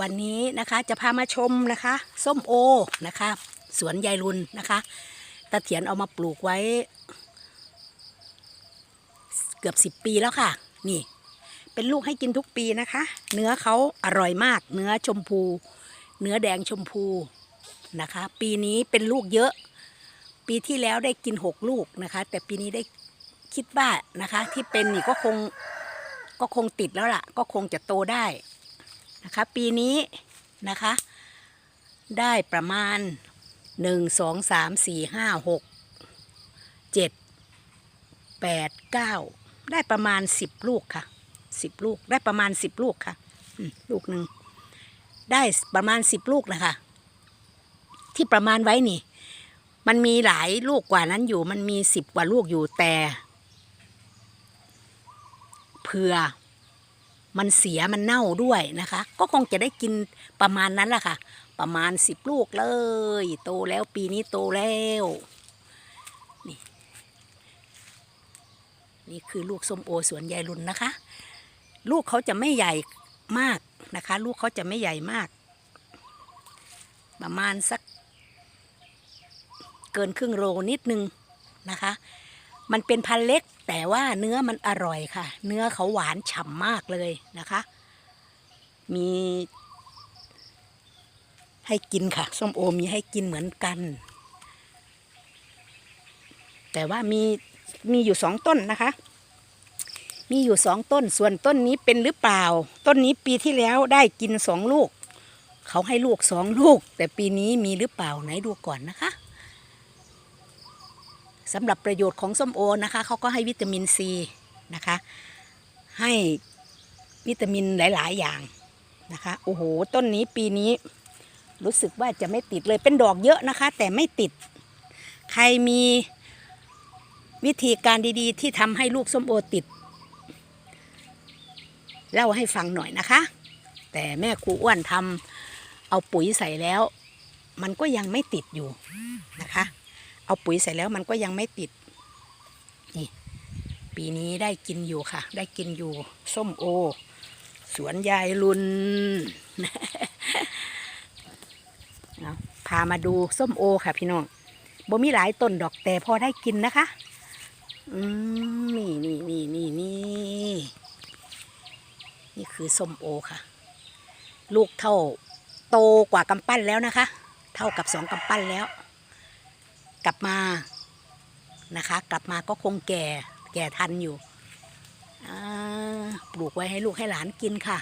วันนี้นะคะจะพามาชมนะคะ ส้มโอนะคะ สวนยายรุนนะคะตาเถียนเอามาปลูกไว้ เกือบสิบปีแล้วค่ะ นี่ เป็นลูกให้กินทุกปีนะคะ เนื้อเขาอร่อยมาก เนื้อชมพู เนื้อแดงชมพูนะคะ ปีนี้เป็นลูกเยอะ ปีที่แล้วได้กินหกลูกนะคะ แต่ปีนี้ได้คิดว่านะคะ ที่เป็นนี่ก็คงก็คงติดแล้วล่ะ ก็คงจะโตได้ นะคะ ปีนี้นะคะ ได้ประมาณหนึ่งสองสามสี่ห้าหกเจ็ดแปดเก้าได้ประมาณสิบลูกค่ะสิบลูกได้ประมาณสิบลูกค่ะลูกหนึ่งได้ประมาณสิบลูกนะคะ ที่ประมาณไว้นี่ มันมีหลายลูกกว่านั้นอยู่มันมีสิบกว่าลูกอยู่แต่เผื่อ มันเสียมันเน่าด้วยนะคะ ก็คงจะได้กินประมาณนั้นแหละค่ะ ประมาณสิบลูกเลย โตแล้วปีนี้โตแล้วนี่นี่คือลูกส้มโอสวนยายรุนนะคะ ลูกเขาจะไม่ใหญ่มากนะคะ ลูกเขาจะไม่ใหญ่มาก ประมาณสัก เกินครึ่งโลนิดนึงนะคะ มันเป็นพันเล็ก แต่ว่าเนื้อมันอร่อยค่ะ เนื้อเขาหวานฉ่ำมากเลยนะคะ มีให้กินค่ะ ส้มโอมีให้กินเหมือนกัน แต่ว่ามีมีอยู่สองต้นนะคะ มีอยู่สองต้น ส่วนต้นนี้เป็นหรือเปล่า ต้นนี้ปีที่แล้วได้กินสองลูก เขาให้ลูกสองลูก แต่ปีนี้มีหรือเปล่าไหนดูก่อนนะคะ สำหรับประโยชน์ของส้มโอนะคะเขาก็ให้วิตามินซีนะคะ ให้วิตามินหลาย ๆ อย่างนะคะโอ้โหต้นนี้ปีนี้รู้สึกว่าจะไม่ติดเลยเป็นดอกเยอะนะคะ แต่ไม่ติด ใครมีวิธีการดีๆ ที่ทำให้ลูกส้มโอติด เล่าให้ฟังหน่อยนะคะ แต่แม่ครูอ้วนทำเอาปุ๋ยใส่แล้ว มันก็ยังไม่ติดอยู่นะคะ เอาปุ๋ยใส่แล้วมันก็ยังไม่ติด นี่ ปีนี้ได้กินอยู่ค่ะ ได้กินอยู่ ส้มโอ สวนยายรุนเอาพามาดูส้มโอค่ะพี่น้องบ่มีหลายต้นดอกแต่พอได้กินนะคะ อืมนี่นี่นี่นี่นี่นี่คือส้มโอค่ะ ลูกเท่าโตกว่ากำปั้นแล้วนะคะ เท่ากับสองกำปั้นแล้ว กลับมานะคะ กลับมาก็คงแก่แก่ทันอยู่ปลูกไว้ให้ลูกให้หลานกินค่ะ